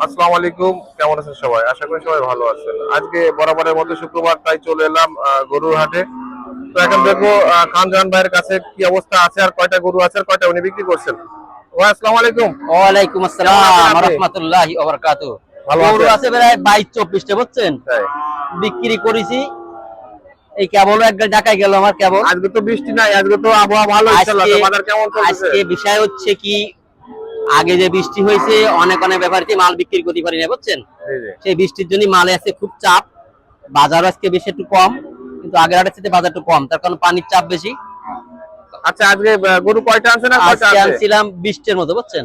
আসসালামু আলাইকুম কেমন আছেন সবাই? আশা করি সবাই ভালো আছেন। আজকে বরাবরের মতো শুক্রবার তাই চলে এলাম গরুর হাটে। তো এখন দেখব ভাইয়ের কাছে কি অবস্থা আছে আর কয়টা গরু আছে আর কয়টা উনি বিক্রি করছেন? ভাই আসসালামু আলাইকুম। ওয়ালাইকুম কেমন আসসালাম আছেন আপনি? রহমতুল্লাহি গরু আছে প্রায় বাইশ চব্বিশটা বুঝছেন? বিক্রি করেছি। এই কেবল ঢাকায় গেল আমার কেবল। আজকে তো বৃষ্টি নাই আজকে তো আবহাওয়া ভালো বাজার কেমন চলছে আজকে বিষয় হচ্ছে কি আগে যে বৃষ্টি হয়েছে অনেক অনেক ব্যাপারীতে মাল বিক্রি করতে পারি না বুঝছেন? সেই বৃষ্টির জন্য মালে আছে খুব চাপ বাজার আজকে বেশি একটু কম কিন্তু আগের হাটের সাথে বাজার একটু কম তার কারণ পানির চাপ বেশি। আচ্ছা আজকে গরু কয়টা আনছেন আজকে আনছিলাম বিশটের মতো বুঝছেন।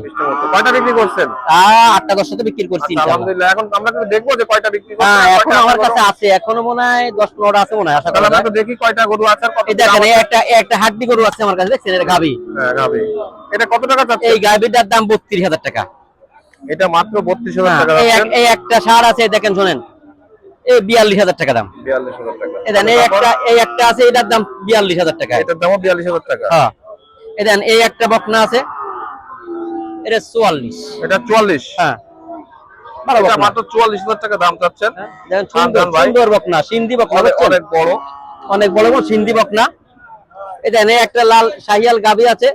কয়টা বিক্রি করছেন? তা আটটা দশটাতে বিক্রি করছি আচ্ছা, আলহামদুলিল্লাহ। এখন আমরা কিন্তু দেখব যে কয়টা বিক্রি হ্যাঁ এখন আমার কাছে আছে এখনও মনে হয় দশ পনেরোটা আছে মনে হয় আশা করা আমরা। একটু দেখি কয়টা গরু আছে এই দেখেন এই একটা একটা হাড্ডি গরু আছে আমার কাছে দেখছেন? এটা গাবি হ্যাঁ, গাভী। এটা কত টাকা চাচ্ছে এই গাবিটার দাম বত্রিশ হাজার টাকা। এটা মাত্র বত্রিশ হাজার হ্যাঁ, টাকা এই একটা সার আছে দেখেন শোনেন। বিয়াল্লিশ হাজার টাকা দাম। বিয়াল্লিশ হাজার টাকা। এই একটা এই একটা আছে এটার দাম বিয়াল্লিশ হাজার টাকা। এটার দামও বিয়াল্লিশ হাজার টাকা। হ্যাঁ। এই এই একটা বকনা আছে এটা চুয়াল্লিশ। এটা চুয়াল্লিশ? হ্যাঁ। এটা মাত্র চুয়াল্লিশ হাজার টাকা দাম চাচ্ছেন। হ্যাঁ, সুন্দর দাম ভাই। সুন্দর বকনা সিন্ধি বকনা অনেক বড়। অনেক বড় সিন্ধি বকনা। এই একটা লাল শাহিয়াল গাবি আছে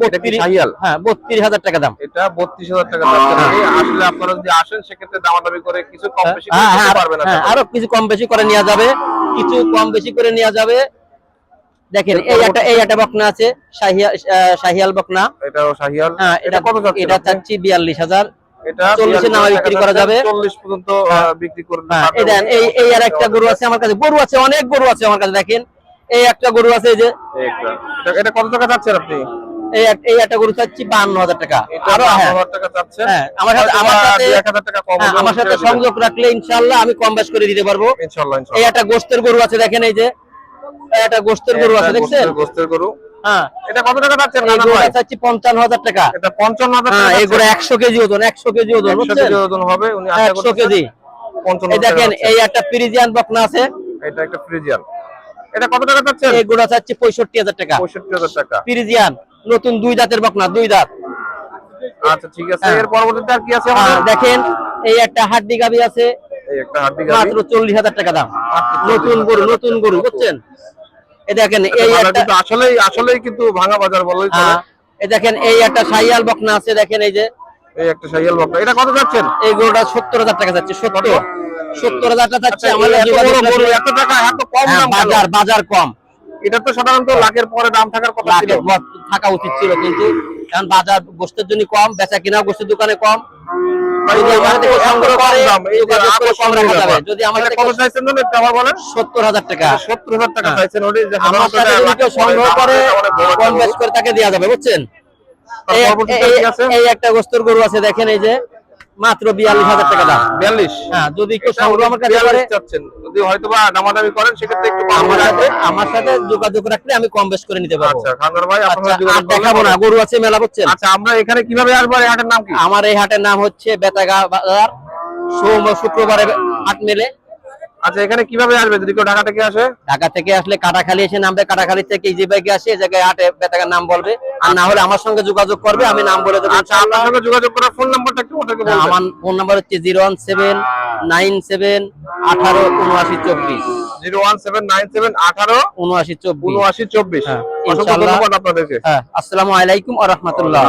এটা কি 32 শাহিয়াল? হ্যাঁ বত্রিশ হাজার টাকা দাম। এটা বত্রিশ হাজার টাকা চাচ্ছেন এই আসলে আপনারা যদি আসেন সেক্ষেত্রে দামাদামি করে কিছু কম বেশি করে হ্যাঁ হ্যাঁ পারবেন হ্যাঁ, আরও কিছু কম বেশি করে নেওয়া যাবে। কিছু কম বেশি করে নেওয়া যাবে। দেখেন এই একটা এই একটা বকনা আছে শাহিয়াল বকনা। এটাও শাহিয়াল। হ্যাঁ এটা কত চাচ্ছেন এটা চাচ্ছি বিয়াল্লিশ হাজার। এটা 40 এ নামা বিক্রি করা যাবে। চল্লিশ পর্যন্ত বিক্রি করে এই দেন এই এই আর একটা গরু আছে আমার কাছে। গরু আছে অনেক গরু আছে আমার কাছে দেখেন। এই একটা গরু আছে এই যে। এটা- এটা কত টাকা চাচ্ছেন আপনি? এই একটা গরু চাচ্ছি বান্ন হাজার টাকা আরও হ্যাঁ। হ্যাঁ, আমার সাথে- আমার সাথে- হ্যাঁ, হলেও আমার সাথে সংযোগ রাখলে ইনশাআল্লাহ আমি কম বেশ করে দিতে পারব। এই একটা গোস্তের গরু আছে দেখেন এই যে। একটা গোস্তের গরু আছে দেখছেন? গোস্তের- গরু। এটা কত টাকা চাচ্ছেন এই নানা গরুটা ভাই? পঞ্চান্ন হাজার টাকা। এটা পঞ্চান্ন হাজার এই গরু একশো কেজি ওজন একশো কেজি ওজন কেজি ওজন হবে একশো কেজি। দেখেন এই একটা ফ্রিজিয়ান বকনা আছে। এটা একটা ফ্রিজিয়ান। এটা কত টাকা চাচ্ছেন? এই গরুটা চাচ্ছি পঁয়ষট্টি হাজার টাকা। পঁয়ষট্টি হাজার টাকা। ফ্রিজিয়ান। নতুন দুই দাঁতের বকনা দুই দাঁত। আচ্ছা ঠিক আছে। হ্যাঁ। এর পরবর্তীতে আর কি আছে আমাদের? দেখেন এই একটা হাড্ডি গাবি আছে। এই একটা হাড্ডি গাড়ি মাত্র চল্লিশ হাজার টাকা দাম। নতুন গরু নতুন গরু বুঝছেন? এই দেখেন এই একটা কিন্তু আসলেই আসলেই কিন্তু ভাঙা বাজার বলেই চলে। হ্যাঁ, এই দেখেন এই একটা সাইয়াল বকনা আছে দেখেন এই যে। এই একটা সাইয়াল বকরা এটা কত যাচ্ছেন? এই গরুটা সত্তর হাজার টাকা যাচ্ছে সত্তর। সত্তর হাজার টাকা যাচ্ছে আচ্ছা, আমাদের এত টাকা এত কম হ্যাঁ, দাম বাজার বাজার কম। এটা তো সাধারণত লাখের পরে দাম থাকার কথা ছিল। থাকা উচিত ছিল কিন্তু কারণ বাজার জন্য কম বেচা কিনা দোকানে কম। যদি সত্তর হাজার টাকা। সত্তর হাজার টাকা হ্যাঁ। চাইছেন সংগ্রহ করে কম বেশ করে তাকে দেওয়া যাবে বুঝছেন? এই একটা গোস্তের গরু আছে দেখেন এই যে। মাত্র বিয়াল্লিশ হাজার টাকা দাম। বিয়াল্লিশ। হ্যাঁ যদি কেউ সংগ্রহ আমার কাছে চাচ্ছেন। যদি হয়তো বা দামাদামি করেন সেক্ষেত্রে একটু আমার সাথে আমার সাথে যোগাযোগ রাখলে আমি কম বেশ করে নিতে পারব। আচ্ছা খানদার ভাই আচ্ছা আপনারা যোগাযোগ দেখাবো না গরু আছে মেলা বুঝছেন আচ্ছা আমরা এখানে কীভাবে আসব? এই হাটের নাম কি? আমার এই হাটের নাম হচ্ছে বেতাগা বাজার। সোম শুক্রবারে হাট মেলে। আচ্ছা এখানে কীভাবে আসবে? যদি কেউ ঢাকা থেকে আসে? ঢাকা থেকে আসলে কাটাখালী এসে নামবে কাটাখালী থেকে ইজি বাইকে আসে এই জায়গায় হাটে বেতাগার নাম বলবে। আর না হলে আমার সঙ্গে যোগাযোগ করবে আমি নাম বলে দেবো আচ্ছা আপনার সঙ্গে যোগাযোগ করার ফোন নাম্বারটা একটু ওটাকে বলবেন। আমার ফোন নাম্বার হচ্ছে zero one seven nine seven আঠারো উনআশি চব্বিশ। Zero one seven nine seven আঠারো উনআশি চব্বিশ। উনআশি চব্বিশ। হ্যাঁ, অসংখ্য ইনশাআল্লাহ। ধন্যবাদ আপনাদেরকে। হ্যাঁ আসসালামু আলাইকুম আ রহমতুল্লাহ।